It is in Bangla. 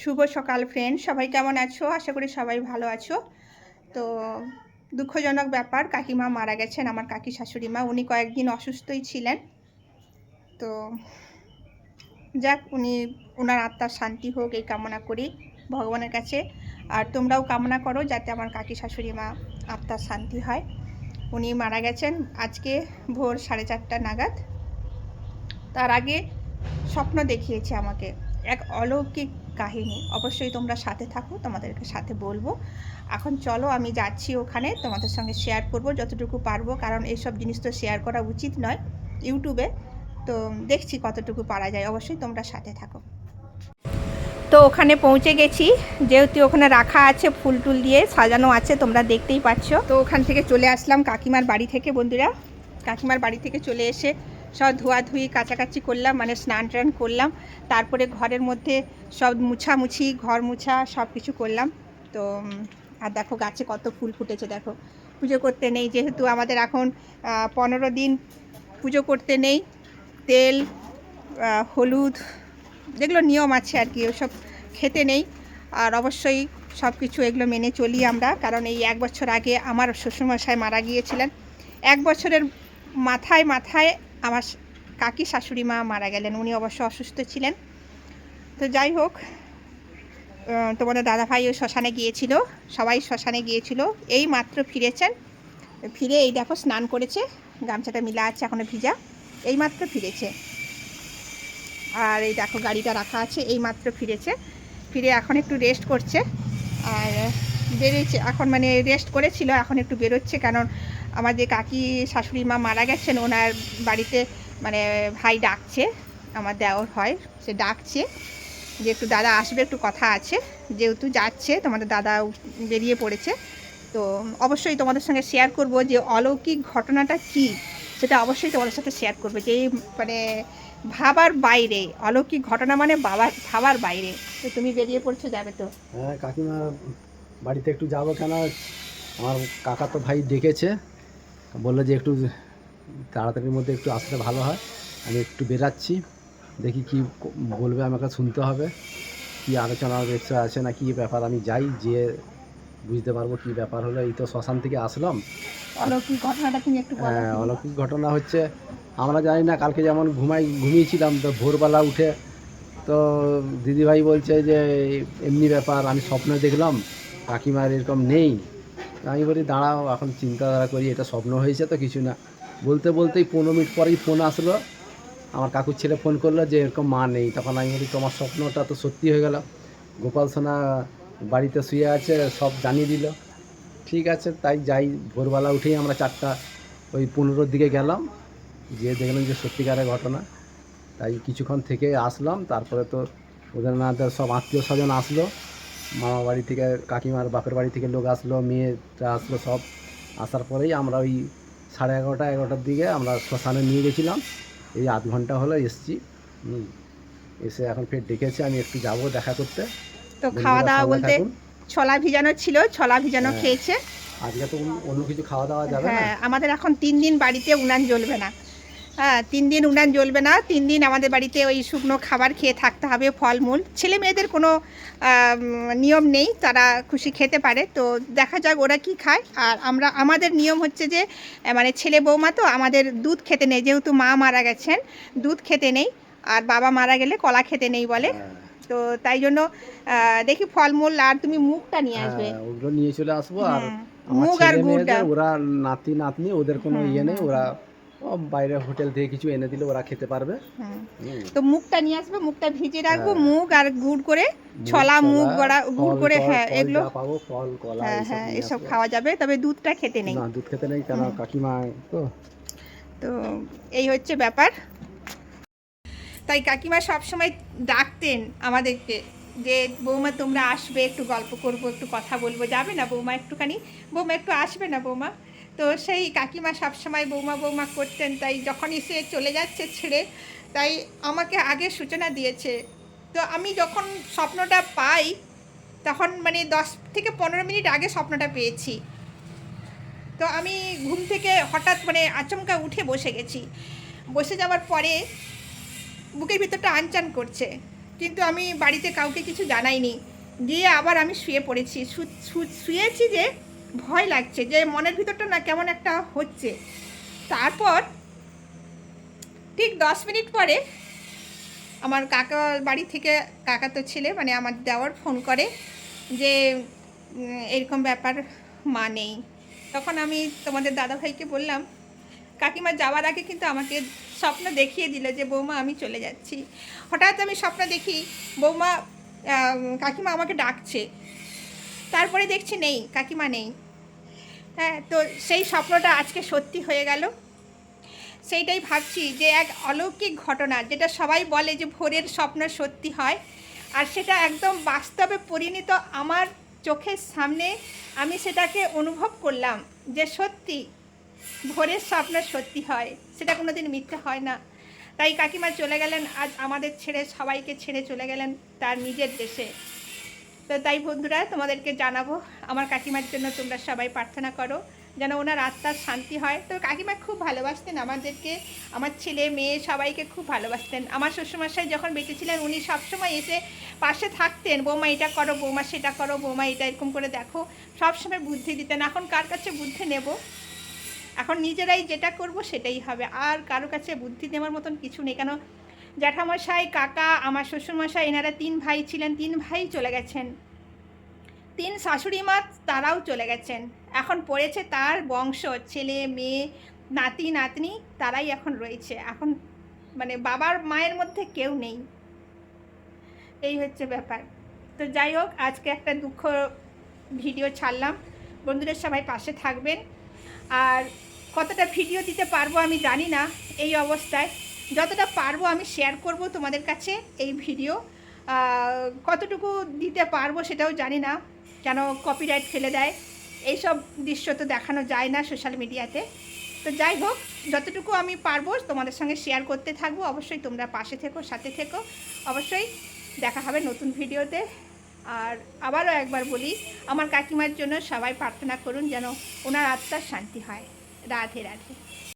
শুভ সকাল ফ্রেন্ড সবাই কেমন আছো? আশা করি সবাই ভালো আছো। তো দুঃখজনক ব্যাপার, কাকিমা মারা গেছেন, আমার কাকি শাশুড়ি মা। উনি কয়েকদিন অসুস্থই ছিলেন। তো যাক, উনি ওনার আত্মার শান্তি হোক, এই কামনা করি ভগবানের কাছে। আর তোমরাও কামনা করো যাতে আমার কাকি শাশুড়ি মা আত্মার শান্তি হয়। উনি মারা গেছেন আজকে ভোর সাড়ে চারটা নাগাদ। তার আগে স্বপ্ন দেখিয়েছে আমাকে। এক অলৌকিক কাহিনী। অবশ্যই তোমরা সাথে থাকো, তোমাদেরকে সাথে বলব। এখন চলো, আমি যাচ্ছি ওখানে, তোমাদের সঙ্গে শেয়ার করব যতটুকু পারব, কারণ এইসব জিনিস তো শেয়ার করা উচিত নয় ইউটিউবে। তো দেখছি কতটুকু পারা যায়, অবশ্যই তোমরা সাথে থাকো। তো ওখানে পৌঁছে গেছি, যেহেতু ওখানে রাখা আছে ফুল টুল দিয়ে, সাজানো আছে, তোমরা দেখতেই পাচ্ছ। তো ওখান থেকে চলে আসলাম কাকিমার বাড়ি থেকে, বন্ধুরা। কাকিমার বাড়ি থেকে চলে এসে সব ধোয়াধুয়ি কাচাকাচি করলাম মানে স্নান টান করলাম। তারপরে ঘরের মধ্যে সব মুছামুছি, ঘর মুছা সব কিছু করলাম। তো আর দেখো গাছে কত ফুল ফুটেছে, দেখো। পুজো করতে নেই, যেহেতু আমাদের এখন পনেরো দিন পুজো করতে নেই। তেল হলুদ, যেগুলো নিয়ম আছে আর কি, ওসব খেতে নেই। আর অবশ্যই সব কিছু এগুলো মেনে চলি আমরা, কারণ এই এক বছর আগে আমার শ্বশুরমশাই মারা গিয়েছিলেন। এক বছরের মাথায় মাথায় আমার কাকি শাশুড়ি মা মারা গেলেন, উনি অবশ্য অসুস্থ ছিলেন। তো যাই হোক তোমাদের দাদাভাই ওই শ্মশানে গিয়েছিল, সবাই শ্মশানে গিয়েছিল, এই মাত্র ফিরেছেন। ফিরে এই দেখো স্নান করেছে, গামছাটা মিলা আছে এখনও ভিজা, এই মাত্র ফিরেছে। আর এই দেখো গাড়িটা রাখা আছে, এই মাত্র ফিরেছে। ফিরে এখন একটু রেস্ট করছে। আর বেরিয়েছে, এখন মানে রেস্ট করেছিল, এখন একটু বেরোচ্ছে কারণ আমার যে কাকি শাশুড়ি মা মারা গেছেন, ওনার বাড়িতে মানে ভাই ডাকছে, আমার দেওর হয়, সে ডাকছে, যে একটু দাদা আসবে, একটু কথা আছে, যেহেতু যাচ্ছে, তোমাদের দাদা বেরিয়ে পড়েছে, তো অবশ্যই তোমাদের সঙ্গে শেয়ার করব যে অলৌকিক ঘটনাটা কি, সেটা অবশ্যই তোমাদের সাথে শেয়ার করবে, যে মানে ভাবার বাইরে, অলৌকিক ঘটনা মানে বাবার ভাবার বাইরে, তো তুমি বেরিয়ে পড়ছো যাবে তো? হ্যাঁ কাকিমার বাড়িতে একটু যাব কেন? আমার কাকা তো ভাই ডেকেছে। বলল যে একটু তাড়াতাড়ির মধ্যে একটু আসলে ভালো হয়। আমি একটু বেরাচ্ছি। দেখি কি বলবে আমাকে শুনতে হবে। কি আলোচনা বিষয় আছে না কি ব্যাপার? আমি যাই যে বুঝতে পারব কি ব্যাপার হলো। এই তো শ্মশান থেকে আসলাম। অলৌকিক ঘটনাটা তুমি একটু হ্যাঁ অলৌকিক ঘটনা হচ্ছে আমরা জানি না কালকে যেমন ঘুমাই ঘুমিয়েছিলাম তো ভোরবেলা উঠে। তো দিদিভাই বলছে যে এমনি ব্যাপার আমি স্বপ্নে দেখলাম। কাকিমার এরকম নেই। আমি বলি, দাঁড়াও, এখন চিন্তাধারা করি, এটা স্বপ্ন হয়েছে তো কিছু না। বলতে বলতেই পনেরো মিনিট পরেই ফোন আসলো। আমার কাকুর ছেলে ফোন করল যে, এরকম মা নেই। তখন আমি বলি, তোমার স্বপ্নটা তো সত্যি হয়ে গেল। গোপাল সোনা বাড়িতে শুয়ে আছে, সব জানিয়ে দিল। ঠিক আছে, তাই যাই, ভোরবেলা উঠেই আমরা চারটা, ওই পনেরোর দিকে গেলাম। গিয়ে দেখলাম যে, সত্যিকারের ঘটনা। তাই কিছুক্ষণ থেকে আসলাম। তারপরে তো ওদের সব আত্মীয় স্বজন আসলো। মামা বাড়ি থেকে কাকিমার বাপের বাড়ি থেকে লোক আসলো মেয়েটা আসলো সব। আসার পরেই আমরা ওই সাড়ে এগারোটা এগারোটার দিকে আমরা শ্মশানে নিয়ে গেছিলাম। এই আধ ঘণ্টা হলো এসছি। এসে এখন ফের ডেকেছে আমি একটু যাব দেখা করতে। তো খাওয়া দাওয়া বলতে ছলা ভিজানো ছিল ছলা ভিজানো হ্যাঁ। খেয়েছে। আজকে তো অন্য- অন্য কিছু খাওয়া দাওয়া যাবে না? হ্যাঁ আমাদের এখন তিন দিন বাড়িতে উনান জ্বলবে না। হ্যাঁ তিন দিন উনান জ্বলবে না তিন দিন আমাদের বাড়িতে ওই শুকনো খাবার খেয়ে থাকতে হবে ফলমূল। ছেলে মেয়েদের কোনো নিয়ম নেই তারা খুশি খেতে পারে। তো দেখা যাক ওরা কি খায়। আর আমরা আমাদের নিয়ম হচ্ছে যে মানে ছেলে বৌমা তো আমাদের দুধ খেতে নেই যেহেতু মা মারা গেছেন দুধ খেতে নেই। আর বাবা মারা গেলে কলা খেতে নেই বলে। হ্যাঁ। তো তাই জন্য দেখি ফলমূল আর তুমি মুখটা নিয়ে আসবে। হ্যাঁ, ওগুলো নিয়ে চলে আসব। আর আমার মুগ আর গুড়টা ওরা নাতি নাতনি ওদের কোনো ইয়ে নেই ওরা বাইরে হোটেল থেকে কিছু এনে দিলে ওরা খেতে পারবে। হুম। তো মুগটা নিয়ে আসবে মুখটা ভিজে রাখব মুখ আর গুড় করে ছলা কলা, গড়া গুড় করে হ্যাঁ এগুলো। পাবো ফল কলা হ্যাঁ হ্যাঁ এসব খাওয়া যাবে তবে দুধটা খেতে নেই। না দুধ খেতে নেই হুম। কাকিমা তো। তো এই হচ্ছে ব্যাপার। তাই কাকিমা সবসময় ডাকতেন আমাদেরকে যে বৌমা তোমরা আসবে একটু গল্প করব একটু কথা বলব। যাবে না বৌমা একটুখানি? বৌমা একটু আসবে না বৌমা? তো সেই কাকিমা সবসময় বৌমা বৌমা করতেন, তাই যখনই সে চলে যাচ্ছে ছেড়ে, তাই আমাকে আগে সূচনা দিয়েছে। তো আমি যখন স্বপ্নটা পাই, তখন মানে দশ থেকে পনেরো মিনিট আগে স্বপ্নটা পেয়েছি। তো আমি ঘুম থেকে হঠাৎ মানে আচমকা উঠে বসে গেছি। বসে যাওয়ার পরে বুকের ভিতরটা আনচান করছে, কিন্তু আমি বাড়িতে কাউকে কিছু জানাইনি। দিয়ে আবার আমি শুয়ে পড়েছি। শুয়েছি যে ভয় লাগছে যে মনের ভিতরটা না কেমন একটা হচ্ছে। তারপর ঠিক দশ মিনিট পরে আমার কাকা বাড়ি থেকে, কাকা তো ছেলে মানে আমার দেওয়ার ফোন করে যে এরকম ব্যাপার মা নেই। তখন আমি তোমাদের দাদাভাইকে বললাম, কাকিমা যাওয়ার আগে কিন্তু আমাকে স্বপ্ন দেখিয়ে দিল যে, বৌমা আমি চলে যাচ্ছি। হঠাৎ আমি স্বপ্ন দেখি, বৌমা কাকিমা আমাকে ডাকছে। তারপরে দেখছি নেই, কাকিমা নেই। হ্যাঁ তো সেই স্বপ্নটা আজকে সত্যি হয়ে গেল। সেইটাই ভাবছি যে এক অলৌকিক ঘটনা যেটা সবাই বলে যে ভোরের স্বপ্ন সত্যি হয় আর সেটা একদম বাস্তবে পরিণত আমার চোখের সামনে আমি সেটাকে অনুভব করলাম যে সত্যি ভোরের স্বপ্ন সত্যি হয়, সেটা কোনো দিন মিথ্যে হয় না। তাই কাকিমা চলে গেলেন, আজ আমাদের ছেড়ে সবাইকে ছেড়ে চলে গেলেন তার নিজের দেশে। তো তাই বন্ধুরা, তোমাদেরকে জানাব, আমার কাকিমার জন্য তোমরা সবাই প্রার্থনা করো, যেন ওনার আত্মার শান্তি হয়। তো কাকিমা খুব ভালোবাসতেন আমাদেরকে, আমার ছেলে, মেয়ে সবাইকে খুব ভালোবাসতেন। আমার শ্বশুরমশাই যখন বেঁচে ছিলেন উনি সবসময় এসে পাশে থাকতেন, বৌমা, এটা করো, বৌমা, সেটা করো, বৌমা, এটা এরকম করে দেখো। সবসময় বুদ্ধি দিতেন। এখন কার কাছে বুদ্ধি নেব? এখন নিজেরাই যেটা করব সেটাই হবে। আর কারও কাছে বুদ্ধি দেওয়ার মতন কিছু নেই। কেন জ্যাঠামশাই, কাকা, আমার শ্বশুরমশাই, এনারা তিন ভাই ছিলেন, তিন ভাই চলে গেছেন। তিন শাশুড়ি মা তারাও চলে গেছেন। এখন পড়েছে তার বংশ, ছেলে, মেয়ে, নাতি, নাতনি, তারাই এখন রয়েছে। এখন মানে বাবার মায়ের মধ্যে কেউ নেই। এই হচ্ছে ব্যাপার। তো যাই হোক, আজকে একটা দুঃখ ভিডিও ছাড়লাম। বন্ধুদের সবাই পাশে থাকবেন। আর কতটা ভিডিও দিতে পারব আমি জানি না। এই অবস্থায় যতটা পারব আমি শেয়ার করব তোমাদের কাছে এই ভিডিও কতটুকু দিতে পারব সেটাও জানি না, কেন কপিরাইট ফেলে দেয়। এইসব দৃশ্য তো দেখানো যায় না সোশ্যাল মিডিয়াতে তো। যাই হোক, যতটুকু আমি পারব তোমাদের সঙ্গে শেয়ার করতে থাকব। অবশ্যই তোমরা পাশে থেকো, সাথে থেকো। অবশ্যই দেখা হবে নতুন ভিডিওতে আর আবারও একবার বলি, আমার কাকিমার জন্য সবাই প্রার্থনা করুন যেন ওনার আত্মার শান্তি হয়। রাধে রাধে।